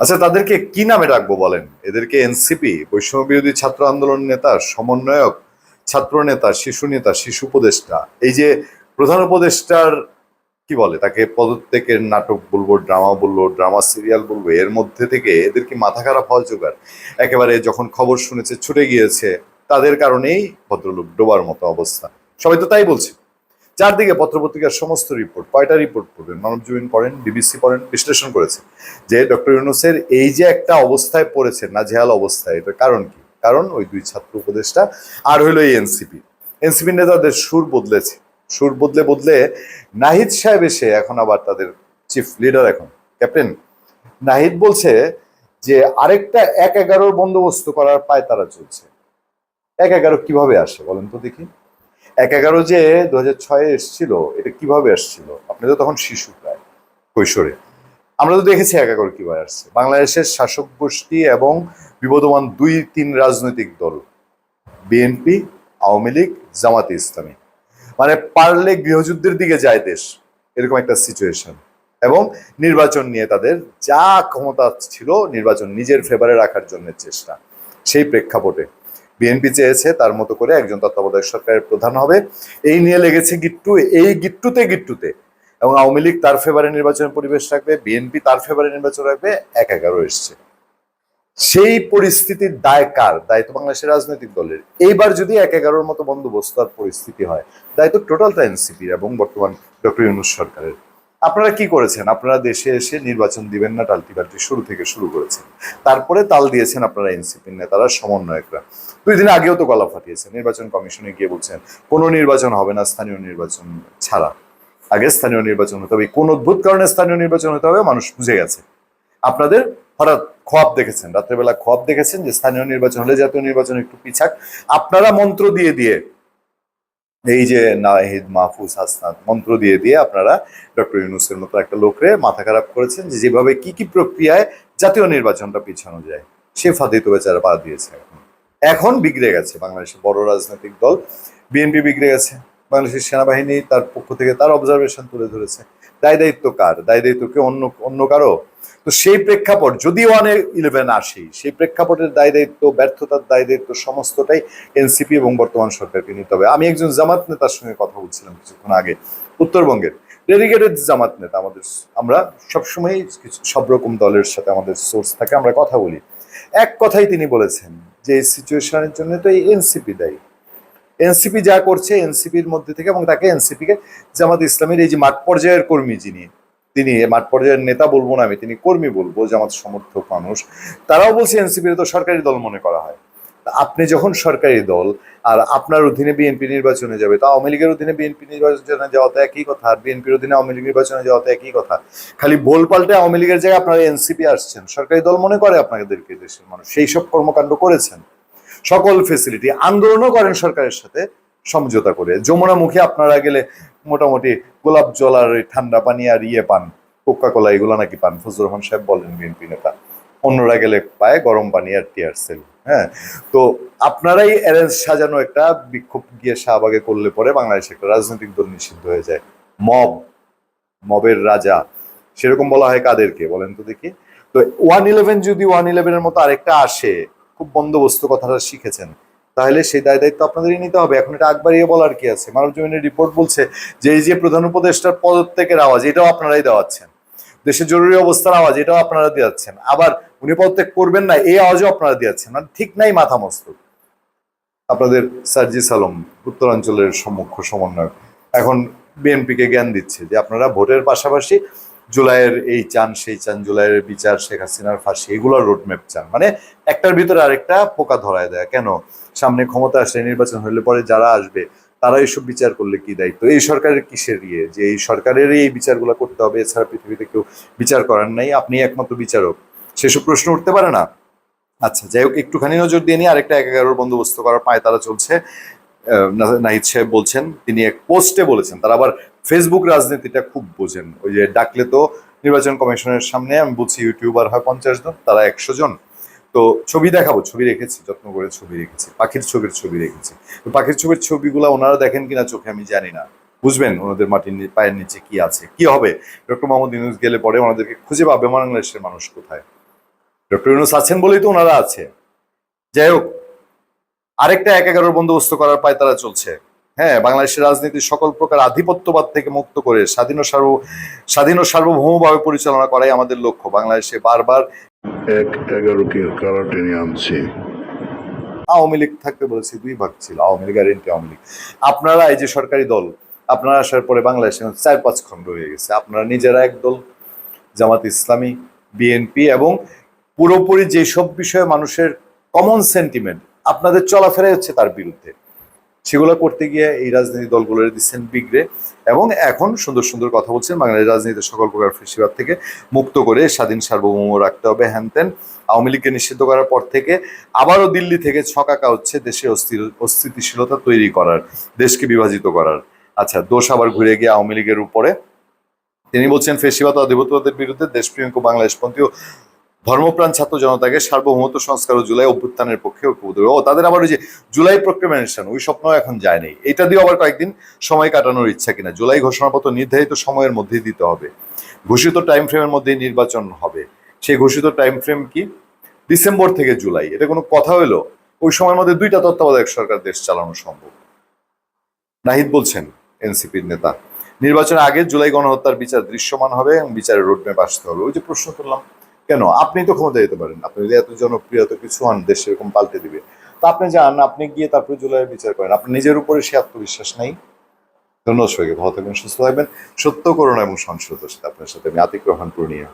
আচ্ছা তাদেরকে কি নামে রাখব বলেন? এদেরকে এনসিপি বৈষম্য বিরোধী ছাত্র আন্দোলন নেতা, সমন্বয়ক, ছাত্র নেতা, শিশু নেতা, শিশু উপদেষ্টা। এই যে প্রধান উপদেষ্টার কি বলে? তাকে পদত্যাগের নাটক বলব, ড্রামা বলব, ড্রামা সিরিয়াল বলব, এর মধ্যে থেকে এদের কি মাথা খারাপ হওয়ার জোগাড়? একেবারে যখন খবর শুনেছে, ছুটে গিয়েছে, তাদের কারণেই ভদ্রলোক ডোবার মতো অবস্থা। সবাই তো তাই বলছে। চারদিকে পত্রপত্রিকার সমস্ত রিপোর্ট, কয়টা রিপোর্ট পড়বেন? মানবজীবন পড়েন বিবিসি পড়েন, বিশ্লেষণ করেছে যে ডক্টর ইউনুসের এই যে একটা অবস্থায় পড়েছে নাজেহাল অবস্থায়, এটার কারণ কি? কারণ ওই দুই ছাত্র উপদেষ্টা আর হইল এই এনসিপি এনসিপি নেতাদের সুর বদলেছে। সুর বদলে বদলে নাহিদ সাহেব এসে এখন আবার তাদের চিফ লিডার এখন। ক্যাপ্টেন নাহিদ বলছে যে আরেকটা এক এগারোর বন্দোবস্ত করার পায় তারা চলছে। এক এগারো কীভাবে আসে বলেন তো দেখি। এক এগারো যে দু হাজার ছয়ে এসছিল, এটা কীভাবে আসছিল? আপনি তো তখন শিশু প্রায়, কৈশোরে। আমরা তো দেখেছি এক এগারো কীভাবে আসছে। বাংলাদেশের শাসক গোষ্ঠী এবং বিবদমান দুই তিন রাজনৈতিক দল, বিএনপি, আওয়ামী লীগ, জামাতে ইসলামী। মানে পারলে গৃহযুদ্ধের দিকে যায় দেশ, এরকম একটা সিচুয়েশন এবং নির্বাচন নিয়ে তাদের যা ক্ষমতা ছিল, নির্বাচন নিজের ফেভারে রাখার জন্য চেষ্টা, সেই প্রেক্ষাপটে। বিএনপি চেয়েছে, তার মতো করে একজন তত্ত্বাবধায়ক সরকারের প্রধান হবে। এই নিয়ে লেগেছে গিট্টু, এই গিট্টুতে গিট্টুতে। এবং আওয়ামী লীগ তার ফেভারে নির্বাচনের পরিবেশ রাখবে, বিএনপি তার ফেভারে নির্বাচন রাখবে, এক এগারো এসছে। সেই পরিস্থিতির দায় কার? দায় তো বাংলাদেশের রাজনৈতিক দলের। এইবার যদি এক এগারোর মতো বন্দোবস্ত পরিস্থিতি হয় দায় তো টোটালটা এনসিপির এবং বর্তমান ডক্টর ইউনুস সরকারের। আপনারা কি করেছেন? আপনারা দেশে এসে নির্বাচন দিবেন না, টালটি পাল্টি শুরু থেকে শুরু করেছেন। তারপরে তাল দিয়েছেন আপনারা এনসিপির নেতারা, সমন্বয়করা। দুই দিন আগেও তো গলা ফাটিয়েছেন। নির্বাচন কমিশনে গিয়ে বলছেন, কোনো নির্বাচন হবে না, স্থানীয় নির্বাচন ছাড়া। আগে স্থানীয় নির্বাচন হতে হবে। কোন অদ্ভুত কারণে স্থানীয় নির্বাচন হতে হবে, মানুষ বুঝে গেছে। আপনাদের হঠাৎ খোয়াব দেখেছেন, রাত্রেবেলা খোয়াব দেখেছেন যে স্থানীয় নির্বাচন হলে জাতীয় নির্বাচন একটু পিছাক। আপনারা মন্ত্র দিয়ে দিয়ে এই যে নাহিদ মাহফুজ হাসনাত, মন্ত্র দিয়ে দিয়ে আপনারা ডক্টর ইউনুসের মতো একটা লোকরে মাথা খারাপ করেছেন যে যেভাবে কি কি প্রক্রিয়ায় জাতীয় নির্বাচনটা পিছানো যায়, সে ফাঁদে তো বেচারা বাদ দিয়েছে এখন। এখন বিগড়ে গেছে বাংলাদেশের বড় রাজনৈতিক দল, বিএনপি বিগড়ে গেছে। বাংলাদেশের সেনাবাহিনী তার পক্ষ থেকে তার অবজারভেশন তুলে ধরেছে। দায় দায়িত্ব কার? দায় দায়িত্ব কি অন্য অন্য কারও? তো সেই প্রেক্ষাপট, যদি ওয়ানে ইলেভেন আসি সেই প্রেক্ষাপটের দায় দায়িত্ব, ব্যর্থতার দায় দায়িত্ব সমস্তটাই এনসিপি এবং বর্তমান সরকারকে নিতে হবে। আমি একজন জামাত নেতার সঙ্গে কথা বলছিলাম কিছুক্ষণ আগে, উত্তরবঙ্গের। ডেডিকেটেড জামাত নেতা আমাদের, আমরা সবসময় কিছু, সব রকম দলের সাথে আমাদের সোর্স থাকে, আমরা কথা বলি। এক কথাই তিনি বলেছেন যে এই সিচুয়েশনের জন্য তো এই এনসিপি দায়ী। এনসিপি যা করছে এনসিপির মধ্যে থেকে এবং তাকে এনসিপিকে জামাত ইসলামের এই যে মাঠ পর্যায়ের কর্মী যিনি, তিনি মাঠ পর্যায়ের নেতা বলব না আমি, তিনি কর্মী বলব জামাত সমর্থক মানুষ, তারাও বলছে এনসিপির তো সরকারি দল মনে করা হয়। আপনি যখন সরকারি দল আর আপনার অধীনে বিএনপি নির্বাচনে যাবে, তো আওয়ামী লীগের অধীনে বিএনপি নির্বাচনে যাওয়া তো একই কথা আর বিএনপির অধীনে আওয়ামী লীগ নির্বাচনে যাওয়া তো একই কথা। খালি বল পাল্টে আওয়ামী লীগের জায়গায় আপনারা এনসিপি আসছেন। সরকারি দল মনে করে আপনাদেরকে দেশের মানুষ। সেই সব কর্মকাণ্ড করেছেন। সকল ফেসিলিটি আন্দোলনও করেন সরকারের সাথে সমঝোতা করে। যমুনা মুখে আপনারা গেলে মোটামুটি গোলাপ জল আর ঠান্ডা পানি আর ইয়ে পান কোকা কোলা এগুলো নাকি পান, ফজলুর রহমান সাহেব বলেন বিএনপি নেতা। অন্যরা গেলে পায় গরম পানি আর টিয়ার সেল হ্যাঁ? তো আপনারাই অ্যারেঞ্জ সাজানো একটা বিক্ষোভ গিয়ে শাহবাগে করলে পরে বাংলাদেশে একটা রাজনৈতিক দল নিষিদ্ধ হয়ে যায়। মব, মবের রাজা, সেরকম বলা হয় কাদেরকে, বলেন তো দেখি। তো ওয়ান ইলেভেন যদি ওয়ান ইলেভেনের মতো আরেকটা আসে খুব বন্দোবস্ত কথাটা শিখেছেন। তাহলে সেই দায় দায়িত্ব আপনাদেরই নিতে হবে। এখন এটা আকবারিয়ে বলার কি আছে? মানব জমিনের রিপোর্ট বলছে যে, এই যে প্রধান উপদেষ্টার পদত্যাগের আওয়াজ, এটাও আপনারাই দেওয়াচ্ছেন। দেশের জরুরি অবস্থার আওয়াজ, এটাও আপনারা দিয়াচ্ছেন আবার উনি পদত্যাগ করবেন না, এই আওয়াজও আপনারা দিয়াচ্ছেন মানে ঠিক নাই মাথা মস্তক আপনাদের সার্জিস আলম, উত্তরাঞ্চলের সম্মুখ্য সমন্বয়ক। এখন বিএনপিকে জ্ঞান দিচ্ছে যে, আপনারা ভোটের পাশাপাশি জুলাইয়ের এই চান, সেই চান, জুলাইয়ের বিচার, শেখ হাসিনার ফাঁসি, এগুলোর রোডম্যাপ চান। মানে একটার ভিতরে আরেকটা পোকা ধরায় দেয়। কেন? সামনে ক্ষমতা আসলে নির্বাচন হলে পরে যারা আসবে, তারা এইসব বিচার করলে কি দায়িত্ব? এই সরকারের কিসের ইয়ে? যে এই সরকারেরই এই বিচারগুলো করতে হবে, এছাড়া পৃথিবীতে কেউ বিচার করার নাই। আপনি একমাত্র বিচারক। সেসব প্রশ্ন উঠতে পারে না। আচ্ছা যাই হোক, একটুখানি নজর দিয়ে নিয়ে আরেকটা এক এগারোর বন্দোবস্ত করার পায় তারা চলছে। নাহিদ সাহেব বলছেন, তিনি এক পোস্টে বলেছেন। তারা আবার ফেসবুক রাজনীতিটা খুব বোঝেন। ওই যে ডাকলে তো নির্বাচন কমিশনের সামনে, আমি বলছি ইউটিউবার হয় পঞ্চাশ জন, তারা একশো জন। তো ছবি দেখাবো, ছবি রেখেছি, যত্ন করে ছবি রেখেছি, পাখির ছবির ছবি রেখেছি। তো পাখির ছবির ছবিগুলো ওনারা দেখেন কিনা চোখে আমি জানি না। বুঝবেন ওনাদের মাটির পায়ের নিচে কি আছে, কি হবে? ডক্টর মোহাম্মদ ইউনুস গেলে পরে ওনাদেরকে খুঁজে পাবে বাংলাদেশের মানুষ কোথায়। ডক্টর ইউনুস আছেন বলেই তো ওনারা আছে। যাই হোক, আরেকটা এক এগারোর বন্দোবস্ত করার পায় তারা চলছে। হ্যাঁ বাংলাদেশের রাজনীতির সকল প্রকার আধিপত্যবাদ থেকে মুক্ত করে স্বাধীন সার্ব স্বাধীন ও সার্বভৌমভাবে পরিচালনা করাই আমাদের লক্ষ্য। বাংলাদেশে বারবার এক এগারোকে কারা টেনে আনছে? আওয়ামী লীগ থাকতে বলেছি দুই ভাগ ছিল আওয়ামী লীগ আর এনটি আওয়ামী লীগ। আপনারা এই যে সরকারি দল আপনারা আসার পরে বাংলাদেশে চার পাঁচ খণ্ড হয়ে গেছে। আপনারা নিজেরা এক দল জামাত ইসলামী বিএনপি এবং পুরোপুরি যেসব বিষয়ে মানুষের কমন সেন্টিমেন্ট আপনাদের চলাফেরাই হচ্ছে তার বিরুদ্ধে। সেগুলো করতে গিয়ে এই রাজনীতি দলগুলোর দিচ্ছেন বিগড়ে এবং এখন সুন্দর সুন্দর কথা বলছেন বাংলাদেশ রাজনীতির সকল প্রকার ফেসিবাদ থেকে মুক্ত করে স্বাধীন সার্বভৌম রাখতে হবে, হ্যান ত্যান। আওয়ামী লীগকে নিষিদ্ধ করার পর থেকে আবারও দিল্লি থেকে ছকাকা হচ্ছে দেশে অস্থিতিশীলতা তৈরি করার, দেশকে বিভাজিত করার। আচ্ছা দোষ আবার ঘুরে গিয়ে আওয়ামী লীগের উপরে। তিনি বলছেন, ফেসিবাদ আধিপত্যবাদের বিরুদ্ধে দেশপ্রেমিক ও বাংলাদেশপন্থী ও ধর্মপ্রাণ ছাত্র জনতাকে সার্বভৌমত্ব সংস্কার ও জুলাই অভ্যুত্থানের পক্ষে ঐক্যবদ্ধ ও, তাদের আবার ওই যে জুলাই প্রক্রিমেশন ওই স্বপ্ন এখন যায়নি এটা দিয়ে আবার কয়েকদিন সময় কাটানোর ইচ্ছা কিনা? জুলাই ঘোষণাপত্র নির্ধারিত সময়ের মধ্যে দিতে হবে। ঘোষিত টাইম ফ্রেমের মধ্যেই নির্বাচন হবে। সেই ঘোষিত টাইম ফ্রেম কি? ডিসেম্বর থেকে জুলাই। এটা কোনো কথা হইল? ওই সময়ের মধ্যে দুইটা তত্ত্বাবধায়ক সরকার দেশ চালানো সম্ভব। নাহিদ বলছেন, এনসিপির নেতা। নির্বাচনের আগে জুলাই গণহত্যার বিচার দৃশ্যমান হবে এবং বিচারের রোডম্যাপ আসতে হবে। ওই যে প্রশ্ন করলাম কেন? আপনি তো ক্ষমতা যেতে পারেন। আপনি যদি এত জনপ্রিয়, এত কিছু হন দেশ এরকম পাল্টে দিবে। তা আপনি যান, আপনি গিয়ে তারপরে জুলাইয়ের বিচার করেন। আপনার নিজের উপরে সে আত্মবিশ্বাস নেই। ধন্যবাদ সবাইকে, ভালো থাকবেন, সুস্থ থাকবেন। সত্য করোনা এবং সংসদ আপনার সাথে আমি আতিক রহমান পূর্ণিয়া।